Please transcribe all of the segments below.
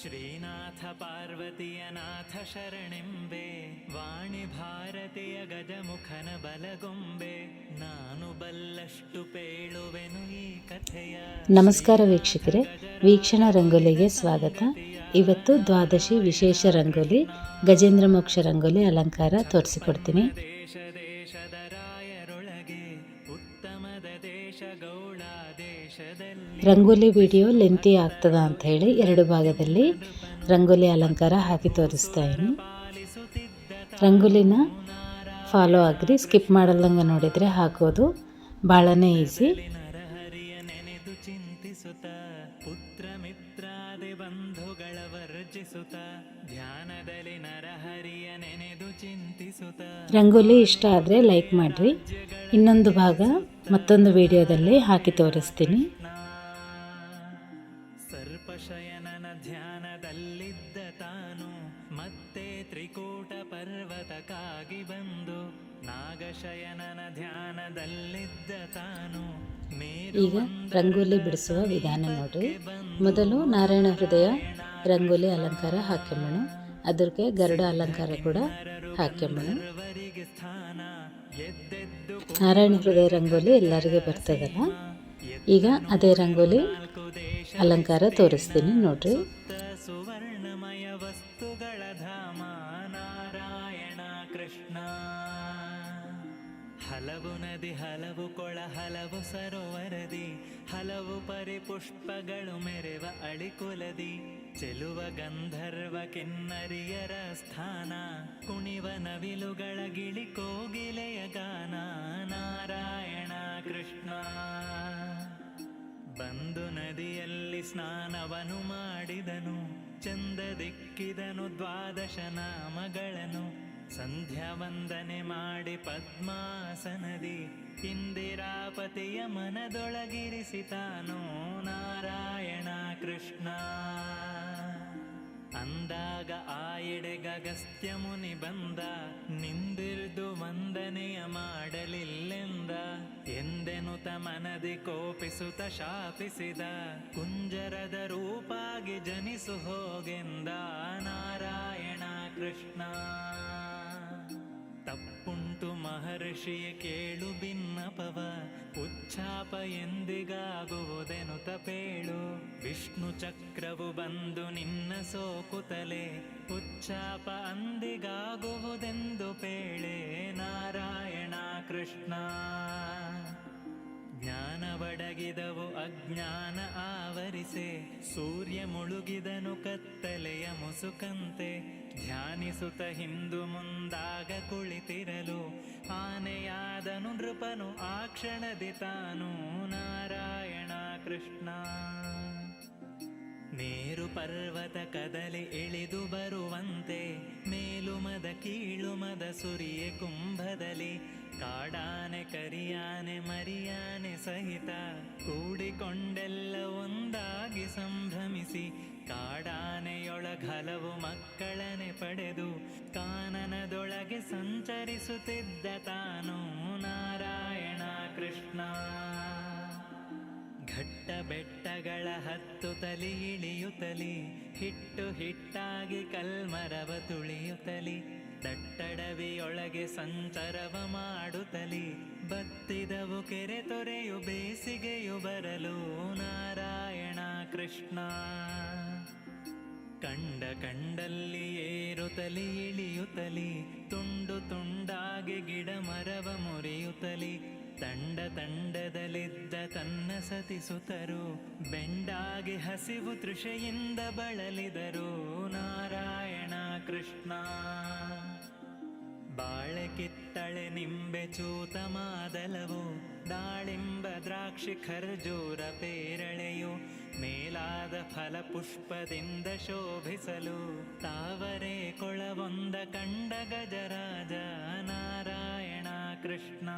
ಶ್ರೀನಾಥ ಪಾರ್ವತಿಯ ನಾಥ ಶರಣೆಂಬೆ ವಾಣಿ ಭಾರತೀಯ ಗಜಮುಖನ ಬಲಗೊಂಬೆ, ನಾನು ಬಲ್ಲಷ್ಟು ಪೇಳುವೆನು ಈ ಕಥೆಯ ನಮಸ್ಕಾರ ವೀಕ್ಷಕರೇ, ವೀಕ್ಷಣ ರಂಗೋಲಿಗೆ ಸ್ವಾಗತ. ಇವತ್ತು ದ್ವಾದಶಿ ವಿಶೇಷ ರಂಗೋಲಿ ಗಜೇಂದ್ರ ಮೋಕ್ಷ ರಂಗೋಲಿ ಅಲಂಕಾರ ತೋರಿಸಿಕೊಡ್ತೀನಿ. ರಂಗೋಲಿ ವಿಡಿಯೋ ಲೆಂತಿ ಆಗ್ತದ ಅಂತ ಹೇಳಿ ಎರಡು ಭಾಗದಲ್ಲಿ ರಂಗೋಲಿ ಅಲಂಕಾರ ಹಾಕಿ ತೋರಿಸ್ತಾ ಇದ್ದೀನಿ. ರಂಗೋಲಿನ ಫಾಲೋ ಆಗ್ರಿ ಸ್ಕಿಪ್ ಮಾಡಲ್ದಂಗೆ ನೋಡಿದರೆ ಹಾಕೋದು ಭಾಳನೇ ಈಸಿ ಪುತ್ರ ಬಂಧುಗಳ ವರ್ಜಿಸುತ್ತ ಧ್ಯಾನದಲ್ಲಿ ನರಹರಿಯ ನೆನೆದು ಚಿಂತಿಸುತ್ತ ರಂಗೋಲಿ ಇಷ್ಟ ಆದರೆ ಲೈಕ್ ಮಾಡಿರಿ. ಇನ್ನೊಂದು ಭಾಗ ಮತ್ತೊಂದು ವಿಡಿಯೋದಲ್ಲಿ ಹಾಕಿ ತೋರಿಸ್ತೀನಿ. ಪರ್ವತಕ್ಕಾಗಿ ಬಂದು ನಾಗಶಯನನ ಧ್ಯಾನದಲ್ಲಿದ್ದ ತಾನು ಈಗ ರಂಗೋಲಿ ಬಿಡಿಸುವ ವಿಧಾನ ನೋಡ್ರಿ. ಮೊದಲು ನಾರಾಯಣ ಹೃದಯ, ರಂಗೋಲಿ ಅಲಂಕಾರ ಹಾಕ್ಯಂಬಣ ಅದಕ್ಕೆ ಗರುಡ ಅಲಂಕಾರ ಕೂಡ ಹಾಕ್ಯಂಬಣ ನಾರಾಯಣ ಹೃದಯ ರಂಗೋಲಿ ಎಲ್ಲರಿಗೆ ಬರ್ತದಲ್ಲ? ಈಗ ಅದೇ ರಂಗೋಲಿ ಅಲಂಕಾರ ತೋರಿಸ್ತೀನಿ ನೋಡ್ರಿ. ಸುವರ್ಣಮಯ ವಸ್ತುಗಳ ಧಾಮ, ನಾರಾಯಣ ಕೃಷ್ಣ. ಹಲವು ನದಿ, ಹಲವು ಕೊಳ, ಹಲವು ಸರೋವರದಿ, ಹಲವು ಪರಿಪುಷ್ಪಗಳು ಮೆರೆವ ಅಳಿಕುಲದಿ ಚೆಲುವ ಗಂಧರ್ವ ಕಿನ್ನರಿಯರ ಸ್ಥಾನ, ಕುಣಿವ ನವಿಲುಗಳ ಗಿಳಿ ಕೋಗಿಲೆಯ ಗಾನ, ನಾರಾಯಣ ಕೃಷ್ಣ. ಬಂದು ನದಿಯಲ್ಲಿ ಸ್ನಾನವನು ಮಾಡಿದನು, ಚಂದ ದಿಕ್ಕಿದನು, ದ್ವಾದಶ ನಾಮಗಳನ್ನು. ಸಂಧ್ಯಾ ವಂದನೆ ಮಾಡಿ ಪದ್ಮಾಸನದಿ, ಇಂದಿರಾಪತಿಯ ಮನದೊಳಗಿರಿಸಿತಾನೋ ನಾರಾಯಣ ಕೃಷ್ಣ. ಅಂದಾಗ ಆಯಡೆ ಗಗಸ್ತ್ಯ ಮುನಿ ಬಂದ, ನಿಂದಿರ್ದು ವಂದನೆಯ ಮಾಡಲಿಲ್ಲೆಂದ. ಎಂದೆನುತ ಮನದಿ ಕೋಪಿಸುತ್ತ ಶಾಪಿಸಿದ ಕುಂಜರದ ರೂಪಾಗಿ ಜನಿಸು ಹೋಗೆಂದ ನಾರಾಯಣ ಕೃಷ್ಣ. ತಪ್ಪುಂಟು ಮಹರ್ಷಿಯ ಕೇಳು ಭಿನ್ನಪವ ಉಚ್ಚಾಪ ಎಂದಿಗಾಗುವುದೆನು ತಪೇಳು. ವಿಷ್ಣು ಚಕ್ರವು ಬಂದು ನಿನ್ನ ಸೋಕುತಲೆ ಉಚ್ಚಾಪ ಅಂದಿಗಾಗುವುದೆಂದು ಪೇಳೆ ನಾರಾಯಣ ಕೃಷ್ಣ. ಜ್ಞಾನವಡಗಿದವು ಅಜ್ಞಾನ ಆವರಿಸೆ. ಸೂರ್ಯ ಮುಳುಗಿದನು ಕತ್ತಲೆಯ ಮುಸುಕಂತೆ. ಧ್ಯಾನಿಸುತ್ತ ಹಿಂದು ಮುಂದಾಗ ಕುಳಿತಿರಲು. ಆನೆಯಾದನು ನೃಪನು ಆ ಕ್ಷಣದಿ ತಾನು. ನಾರಾಯಣ ಕೃಷ್ಣ. ನೀರು ಪರ್ವತ ಕದಲಿ ಇಳಿದು ಬರುವಂತೆ. ಮೇಲುಮದ, ಕೀಳುಮದ ಸುರಿಯೆ ಕುಂಭದಲ್ಲಿ. ಕಾಡಾನೆ, ಕರಿಯಾನೆ, ಮರಿಯಾನೆ ಸಹಿತ ಕೂಡಿಕೊಂಡೆಲ್ಲ ಒಂದಾಗಿ ಸಂಭ್ರಮಿಸಿ ಕಾಡಾನೆಯೊಳಗ ಹಲವು ಮಕ್ಕಳನೆ ಪಡೆದು ಕಾನನದೊಳಗೆ ಸಂಚರಿಸುತ್ತಿದ್ದ ತಾನು ನಾರಾಯಣ ಕೃಷ್ಣ. ಘಟ್ಟ ಬೆಟ್ಟಗಳ ಹತ್ತು ತಲಿ ಇಳಿಯುತ್ತಲಿ ಹಿಟ್ಟು ಹಿಟ್ಟಾಗಿ ಕಲ್ಮರವ ತುಳಿಯುತ್ತಲಿ, ದಟ್ಟಡವಿಯೊಳಗೆ ಸಂಚರವ ಮಾಡುತ್ತಲಿ, ಬತ್ತಿದವು ಕೆರೆ ತೊರೆಯು ಬೇಸಿಗೆಯು ಬರಲು ನಾರಾಯಣ ಕೃಷ್ಣ. ಕಂಡ ಕಂಡಲ್ಲಿ ಏರುತ್ತಲಿ, ಇಳಿಯುತ್ತಲಿ, ತುಂಡು ತುಂಡಾಗಿ ಗಿಡ ಮರವ ಮುರಿಯುತ್ತಲಿ ತಂಡ ತಂಡದಲ್ಲಿದ್ದ ತನ್ನ ಸತಿಸುತ್ತರು ಬೆಂಡಾಗಿ ಹಸಿವು ತೃಷೆಯಿಂದ ಬಳಲಿದರು. ನಾರಾಯಣ ಕೃಷ್ಣ. ಬಾಳೆ ಕಿತ್ತಳೆ ನಿಂಬೆ ಚೂತ ಮಾದಲವು, ದಾಳಿಂಬ ದ್ರಾಕ್ಷಿ ಖರ್ಜೂರ ಪೇರಳೆಯು, ಮೇಲಾದ ಫಲ ಪುಷ್ಪದಿಂದ ಶೋಭಿಸಲು, ತಾವರೆ ಕೊಳವೊಂದ ಕಂಡ ಗಜರಾಜ ನಾರಾಯಣ ಕೃಷ್ಣ.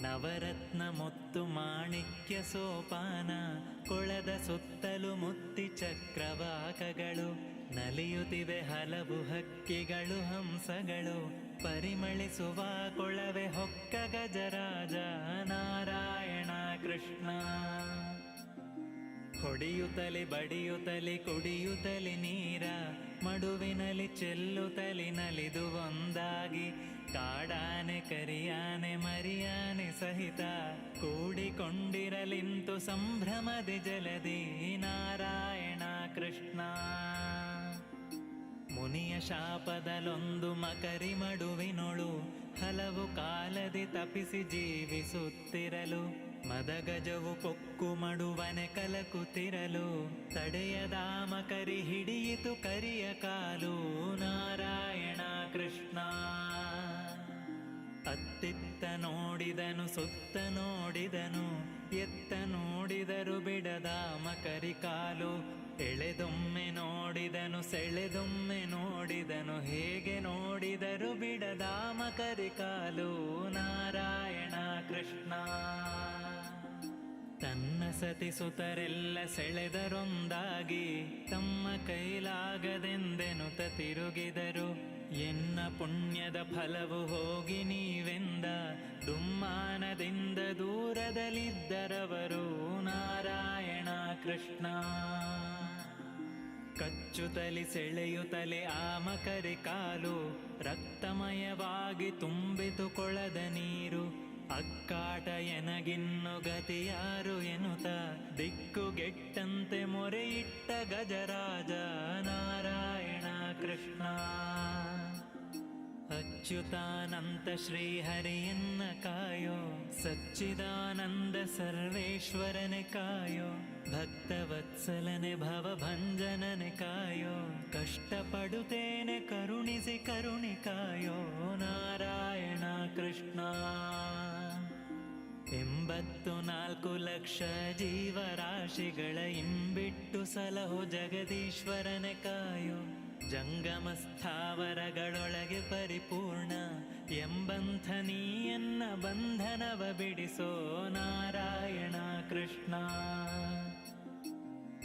ನವರತ್ನ ಮುತ್ತು ಮಾಣಿಕ್ಯ ಸೋಪಾನ, ಕೊಳದ ಸುತ್ತಲು ಮುತ್ತಿ ಚಕ್ರವಾಕಗಳು, ನಲಿಯುತ್ತಿವೆ ಹಲವು ಹಕ್ಕಿಗಳು, ಹಂಸಗಳು ಪರಿಮಳಿಸುವ ಕೊಳವೆ ಹೊಕ್ಕ ಗಜರಾಜ ನಾರಾಯಣ ಕೃಷ್ಣ. ಹೊಡೆಯುತ್ತಲಿ ಬಡಿಯುತ್ತಲಿ ಕುಡಿಯುತ್ತಲಿ ನೀರ, ಮಡುವಿನಲ್ಲಿ ಚೆಲ್ಲುತ್ತಲಿ ನಲಿದು ಒಂದಾಗಿ ಕಾಡಾನೆ, ಕರಿಯಾನೆ, ಮರಿಯಾನೆ ಸಹಿತ ಕೂಡಿಕೊಂಡಿರಲಿಂತು ಸಂಭ್ರಮದಿ ಜಲದಿ ನಾರಾಯಣ ಕೃಷ್ಣ. ಮುನಿಯ ಶಾಪದಲೊಂದು ಮಕರಿ ಮಡುವಿನೊಳು ಹಲವು ಕಾಲದಿ ತಪಿಸಿ ಜೀವಿಸುತ್ತಿರಲು, ಮದಗಜವು ಕೊಕ್ಕು ಮಡುವನೆ ಕಲಕುತ್ತಿರಲು ತಡೆಯದ ಮಕರಿ ಹಿಡಿಯಿತು ಕರಿಯ ಕಾಲು ನಾರಾಯಣ ನೋಡಿದನು, ಸುತ್ತ ನೋಡಿದನು, ಎತ್ತ ನೋಡಿದರು, ಬಿಡದ ಮಕರಿ ಕಾಲು. ಎಳೆದೊಮ್ಮೆ ನೋಡಿದನು, ಸೆಳೆದೊಮ್ಮೆ ನೋಡಿದನು, ಹೇಗೆ ನೋಡಿದರು, ಬಿಡದ ಮಕರಿ ಕಾಲು. ನಾರಾಯಣ ಕೃಷ್ಣ. ತನ್ನ ಸತಿಸುತರೆಲ್ಲ ಸೆಳೆದರೊಂದಾಗಿ ತಮ್ಮ ಕೈಲಾಗದೆಂದೆನುತ ತಿರುಗಿದರು ಎನ್ನ ಪುಣ್ಯದ ಫಲವು ಹೋಗಿ ನೀವೆಂದ ದುಮ್ಮಾನದಿಂದ ದೂರದಲ್ಲಿದ್ದರವರು ನಾರಾಯಣ ಕೃಷ್ಣ. ಕಚ್ಚುತ್ತಲಿ ಸೆಳೆಯುತ್ತಲೆ ಆ ಮಕರಿ ಕಾಲು ರಕ್ತಮಯವಾಗಿ ತುಂಬಿತು ಕೊಳದ ನೀರು ಅಕ್ಕಾಟ ಎನಗಿನ್ನು ಗತಿಯಾರು गजराज नारायण कृष्णा। अच्युतानन्त श्रीहरियन्नकायो सच्चिदानन्द सर्वेश्वरनिकायो भक्तवत्सलने भवभञ्जननिकायो कष्टपडुतेन करुणिसि करुणिकायो। नारायण कृष्णा। ಎಂಬತ್ತು ನಾಲ್ಕು ಲಕ್ಷ ಜೀವರಾಶಿಗಳ ಇಂಬಿಟ್ಟು ಸಲಹು ಜಗದೀಶ್ವರನ ಕಾಯೋ. ಜಂಗಮ ಸ್ಥಾವರಗಳೊಳಗೆ ಪರಿಪೂರ್ಣ. ಎಂಬಂಥ ನೀಯನ್ನ ಬಂಧನವ ಬಿಡಿಸೋ ನಾರಾಯಣ ಕೃಷ್ಣ.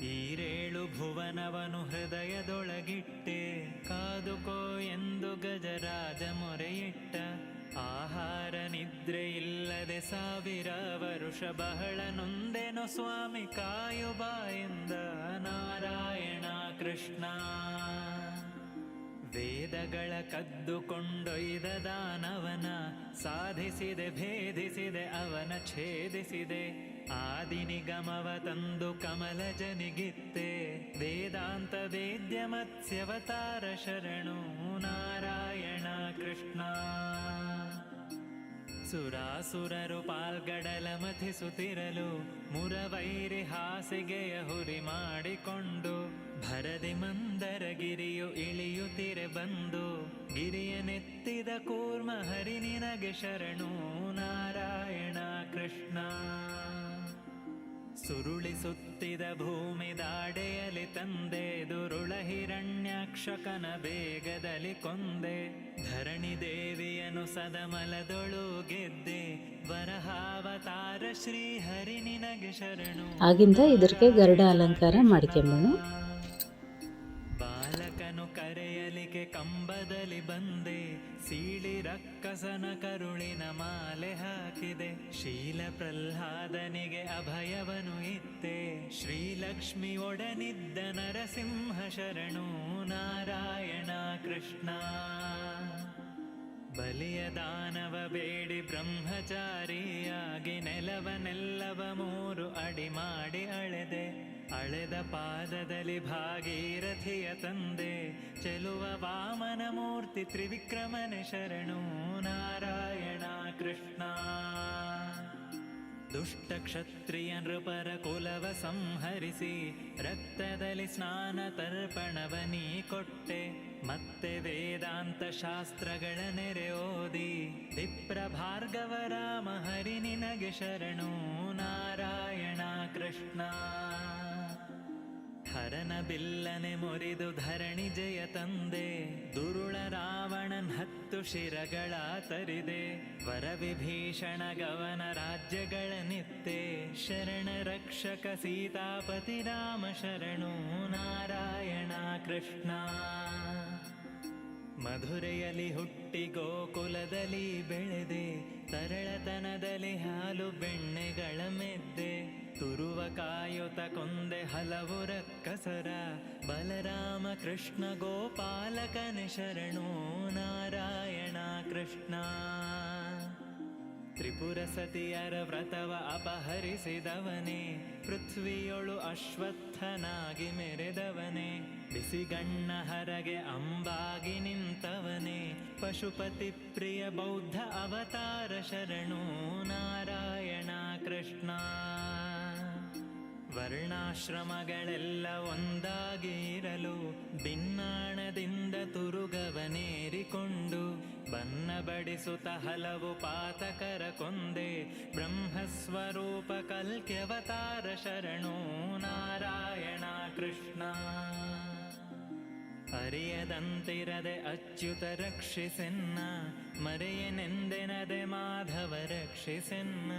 ಈರೇಳು ಭುವನವನು ಹೃದಯದೊಳಗಿಟ್ಟೆ. ಕಾದುಕೋ ಎಂದು ಗಜರಾಜ ಮೊರೆಯಿಟ್ಟ. ಆಹಾರ ನಿದ್ರೆ ಸಾವಿರ ವರುಷ ಬಹಳ ನೊಂದೆನು ಸ್ವಾಮಿ ಕಾಯುಬ ಎಂದ ನಾರಾಯಣ ಕೃಷ್ಣ. ವೇದಗಳ ಕದ್ದುಕೊಂಡೊಯ್ದ ದಾನವನ, ಸಾಧಿಸಿದೆ, ಭೇದಿಸಿದೆ, ಅವನ ಛೇದಿಸಿದೆ. ಆದಿ ನಿಗಮವ ತಂದು ಕಮಲ ಜನಿಗಿತ್ತೆ. ವೇದಾಂತ ವೇದ್ಯ ಮತ್ಸ್ಯವತಾರ ಶರಣು ನಾರಾಯಣ ಕೃಷ್ಣ. ಸುರಾಸುರರು ಪಾಲ್ಗಡಲ ಮಥಿಸುತ್ತಿರಲು ಮುರವೈರಿ ಹಾಸಿಗೆಯ ಹುರಿ ಮಾಡಿಕೊಂಡು ಭರದಿ ಮಂದರಗಿರಿಯು ಇಳಿಯುತ್ತಿರೆ ಬಂದು ಗಿರಿಯ ನೆತ್ತಿದ ಕೂರ್ಮ ಹರಿ ನಿನಗೆ ಶರಣು ನಾರಾಯಣ ಕೃಷ್ಣ. ಸುರುಳಿಸುತ್ತಿದ ಭೂಮಿ ದಾಡೆಯಲಿ ತಂದೆದು ಹಿರಣ್ಯಾಕ್ಷಕನ ಬೇಗದಲ್ಲಿ ಕೊಂದೆ. ಧರಣಿ ದೇವಿಯನು ಸದಮಲದೊಳು ಗೆದ್ದೆ. ವರಹಾವತಾರ ಶ್ರೀ ಹರಿ ನಿನಗೆ ಶರಣು. ಆಗಿಂದ ಇದಕ್ಕೆ ಗರುಡ ಅಲಂಕಾರ ಮಾಡ್ಕೊಂಬೋಣ ಬಾಲಕನು ಕರೆಯಲಿಕೆ ಕಂಬದಲ್ಲಿ ಬಂದೆ. ಸೀಳಿ ರಕ್ಕಸನ ಕರುಳಿನ ಮಾಲೆ ಹಾಕಿದೆ. ಶೀಲ ಪ್ರಹ್ಲಾದನಿಗೆ ಅಭಯವನು ಇತ್ತೆ. ಶ್ರೀಲಕ್ಷ್ಮಿ ಒಡನಿದ್ದ ನರಸಿಂಹ ಶರಣು ನಾರಾಯಣ ಕೃಷ್ಣ. ಬಲಿಯ ದಾನವ ಬೇಡಿ ಬ್ರಹ್ಮಚಾರಿಯಾಗಿ ನೆಲವನೆಲ್ಲವ ಮೂರು ಅಡಿ ಮಾಡಿ ಅಳೆದೆ. ಅಳೆದ ಪಾದದಲ್ಲಿ ಭಾಗೀರಥಿಯ ತಂದೆ, ಚೆಲುವ ವಾಮನ ಮೂರ್ತಿ ತ್ರಿವಿಕ್ರಮನೆ ಶರಣು ನಾರಾಯಣ ಕೃಷ್ಣ. ದುಷ್ಟ ಕ್ಷತ್ರಿಯ ನೃಪರ ಕುಲವ ಸಂಹರಿಸಿ, ರಕ್ತದಲ್ಲಿ ಸ್ನಾನ ತರ್ಪಣವ ನೀ ಕೊಟ್ಟೆ. ಮತ್ತೆ ವೇದಾಂತ ಶಾಸ್ತ್ರಗಳ ನೆರೆ ಓದಿ ವಿಪ್ರ ಭಾರ್ಗವ ರಾಮ ಹರಿ ನಿನಗೆ ಶರಣು ನಾರಾಯಣ ಕೃಷ್ಣ. ಹರನ ಬಿಲ್ಲನೆ ಮುರಿದು ಧರಣಿ ಜಯ ತಂದೆ. ದುರುಳ ರಾವಣನ್ ಹತ್ತು ಶಿರಗಳ ತರಿದೆ. ವರ ವಿಭೀಷಣ ಗವನ ರಾಜ್ಯಗಳ ನಿತ್ತೆ. ಶರಣ ರಕ್ಷಕ ಸೀತಾಪತಿ ರಾಮ ಶರಣು. ನಾರಾಯಣ ಕೃಷ್ಣ. ಮಧುರೆಯಲ್ಲಿ ಹುಟ್ಟಿ ಗೋಕುಲದಲ್ಲಿ ಬೆಳೆದೆ. ತರಳತನದಲ್ಲಿ ಹಾಲು ಬೆಣ್ಣೆಗಳ ಮೆದ್ದೆ. ತುರುವ ಕಾಯುತ ಕೊಂದೆ ಹಲವು ರಕ್ಕಸರ. ಬಲರಾಮ ಕೃಷ್ಣ ಗೋಪಾಲಕನ ಶರಣು ನಾರಾಯಣ ಕೃಷ್ಣ. ತ್ರಿಪುರ ಸತಿಯರ ವ್ರತವ ಅಪಹರಿಸಿದವನೇ. ಪೃಥ್ವಿಯೊಳು ಅಶ್ವತ್ಥನಾಗಿ ಮೆರೆದವನೇ. ಬಿಸಿಗಣ್ಣ ಹರಗೆ ಅಂಬಾಗಿ ನಿಂತವನೇ. ಪಶುಪತಿ ಪ್ರಿಯ ಬೌದ್ಧ ಅವತಾರ ಶರಣು ನಾರಾಯಣ ಕೃಷ್ಣ. ವರ್ಣಾಶ್ರಮಗಳೆಲ್ಲ ಒಂದಾಗಿರಲು ಭಿನ್ನಾಣದಿಂದ ತುರುಗವನೇರಿಕೊಂಡು ಬನ್ನ ಬಡಿಸುತ್ತ ಹಲವು ಪಾತಕರ ಕೊಂದೆ ಬ್ರಹ್ಮಸ್ವರೂಪ ಕಲ್ಕ್ಯವತಾರ ಶರಣು ನಾರಾಯಣ ಕೃಷ್ಣ. ಅರಿಯದಂತಿರದೆ ಅಚ್ಯುತ ರಕ್ಷಿಸೆನ್ನ, ಮರೆಯನೆಂದೆನದೆ ಮಾಧವ ರಕ್ಷಿಸೆನ್ನ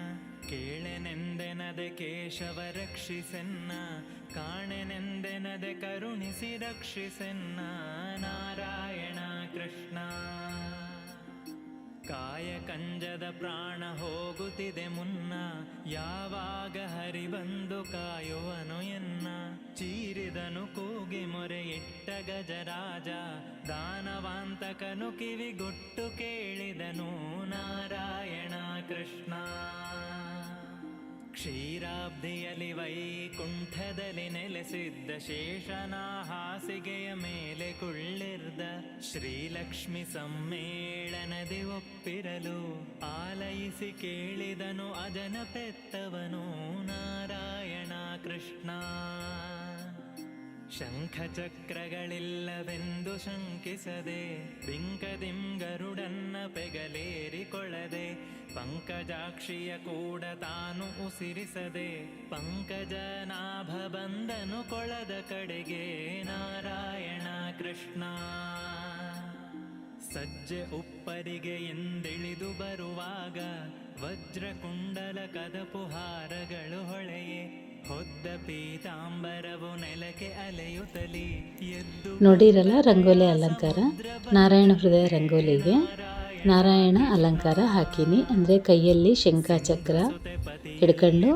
ಕೇಳೆನೆಂದೆನದೆ ಕೇಶವ ರಕ್ಷಿಸೆನ್ನ, ಕಾಣೆನೆಂದೆನದೆ ಕರುಣಿಸಿ ರಕ್ಷಿಸೆನ್ನ, ನಾರಾಯಣ ಕೃಷ್ಣ. ಕಾಯ ಕಂಜದ ಪ್ರಾಣ ಹೋಗುತ್ತಿದೆ ಮುನ್ನ, ಯಾವಾಗ ಹರಿ ಬಂದು ಕಾಯುವನು ಎನ್ನ. ಚೀರಿದನು ಕೂಗಿ ಮೊರೆ ಇಟ್ಟ ಗಜರಾಜ, ದಾನವಾಂತಕನು ಕಿವಿಗೊಟ್ಟು ಕೇಳಿದನು ನಾರಾಯಣ ಕೃಷ್ಣ. ಕ್ಷೀರಾಬ್ಧಿಯಲ್ಲಿ ವೈಕುಂಠದಲ್ಲಿ ನೆಲೆಸಿದ್ದ ಶೇಷನ ಹಾಸಿಗೆಯ ಮೇಲೆ ಕುಳ್ಳಿರ್ದ ಶ್ರೀಲಕ್ಷ್ಮಿ ಸಮ್ಮೇಳನದಿ ಒಪ್ಪಿರಲು ಆಲಯಿಸಿ ಕೇಳಿದನು ಅಜನ ಪೆತ್ತವನು ನಾರಾಯಣ ಕೃಷ್ಣ. ಶಂಖಚಕ್ರಗಳಿಲ್ಲವೆಂದು ಶಂಕಿಸದೆ ಬಿಂಕದಿಂ ಗರುಡನ್ನ ಪೆಗಲೇರಿಕೊಳ್ಳದೆ, ಪಂಕಜಾಕ್ಷಿಯ ಕೂಡ ತಾನು ಉಸಿರಿಸದೆ ಪಂಕಜನಾಭ ಬಂದನು ಕೊಳದ ಕಡೆಗೆ ನಾರಾಯಣ ಕೃಷ್ಣ. ಸಜ್ಜೆ ಉಪ್ಪರಿಗೆ ಎಂದಿಳಿದು ಬರುವಾಗ ವಜ್ರಕುಂಡಲ ಕದಪುಹಾರಗಳು ಹೊಳೆಯೇ. ಹೊದ್ದ ಪೀತಾಂಬರವು ನೆಲಕ್ಕೆ ಅಲೆಯುತ್ತಲಿ. ಎದ್ದು ನೋಡಿರಲ್ಲ ರಂಗೋಲಿ ಅಲಂಕಾರ? ನಾರಾಯಣ ಹೃದಯ ರಂಗೋಲಿಗೆ? ನಾರಾಯಣ. ಅಲಂಕಾರ ಹಾಕಿನಿ. ಅಂದರೆ ಕೈಯಲ್ಲಿ ಶಂಖಚಕ್ರ ಹಿಡ್ಕೊಂಡು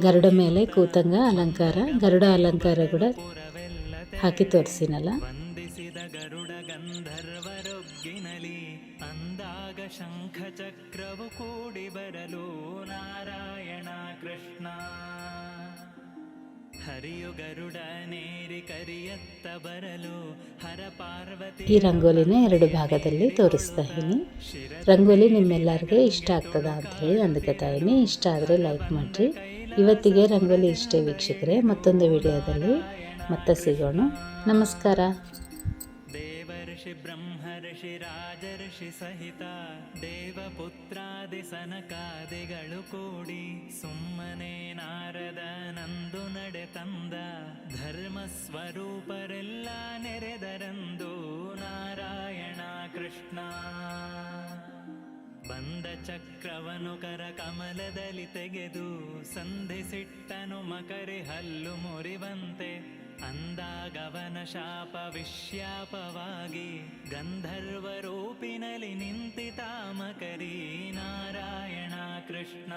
ಗರುಡ ಮೇಲೆ ಕೂತಂಗ ಅಲಂಕಾರ. ಗರುಡ ಅಲಂಕಾರ ಕೂಡ ಹಾಕಿ ತೋರಿಸಿನಲ್ಲ? ಗರುಡ ಗಂಧರ್ವರೊಗ್ಗಿನಲಿ ಅಂದಾಗ ಶಂಖ ಚಕ್ರವು ಕೂಡಿ ಬರಲು ನಾರಾಯಣ ಕೃಷ್ಣ. ಹರಿಯು ಗರುಡ ನೇರಿ ಕರಿಯತ್ತ ಬರಲು ಹರ ಪಾರ್ವತಿ ಈ ರಂಗೋಲಿನ ಎರಡು ಭಾಗದಲ್ಲಿ ತೋರಿಸ್ತಾ ಇದ್ದೀನಿ. ರಂಗೋಲಿ ನಿಮ್ಮೆಲ್ಲರಿಗೆ ಇಷ್ಟ ಆಗ್ತದ ಅಂತ ಹೇಳಿ ಅಂದ್ಕೊತಾ ಇದ್ದೀನಿ ಇಷ್ಟ ಆದರೆ ಲೈಕ್ ಮಾಡಿರಿ. ಇವತ್ತಿಗೆ ರಂಗೋಲಿ ಇಷ್ಟೇ ವೀಕ್ಷಕರೇ, ಮತ್ತೊಂದು ವಿಡಿಯೋದಲ್ಲಿ ಮತ್ತೆ ಸಿಗೋಣ. ನಮಸ್ಕಾರ. ದೇವರ್ಷಿ ರಾಜ ಋಷಿ ಸಹಿತ ದೇವಪುತ್ರಾದಿ ಸನಕಾದಿಗಳು ಕೂಡಿ ಸುಮ್ಮನೆ ನಾರದ ನಂದು ನಡೆ ತಂದ ಧರ್ಮ ಸ್ವರೂಪರೆಲ್ಲ ನೆರೆದರಂದು ನಾರಾಯಣ ಕೃಷ್ಣ. ಬಂದ ಚಕ್ರವನು ಕರ ಕಮಲದಲ್ಲಿ ತೆಗೆದು ಸಂಧಿಸಿಟ್ಟನು ಮಕರಿ ಹಲ್ಲು ಮುರಿವಂತೆ ಅಂದಾಗವನ ಶಾಪ ವಿಶ್ಯಾಪವಾಗಿ ಗಂಧರ್ವ ರೂಪಿನಲ್ಲಿ ನಿಂತಿತ ಮಕರಿ ನಾರಾಯಣ ಕೃಷ್ಣ.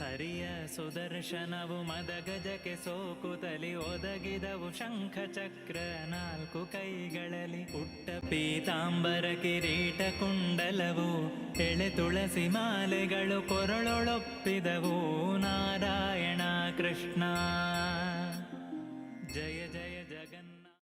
ಹರಿಯ ಸುದರ್ಶನವು ಮದಗಜಕ್ಕೆ ಸೋಕುತಲಿ ಒದಗಿದವು ಶಂಖ ಚಕ್ರ ನಾಲ್ಕು ಕೈಗಳಲ್ಲಿ. ಪುಟ್ಟ ಪೀತಾಂಬರ ಕಿರೀಟ ಕುಂಡಲವು ಎಳೆ ತುಳಸಿ ಮಾಲೆಗಳು ಕೊರಳೊಳೊಪ್ಪಿದವು Narayana Krishna. day a day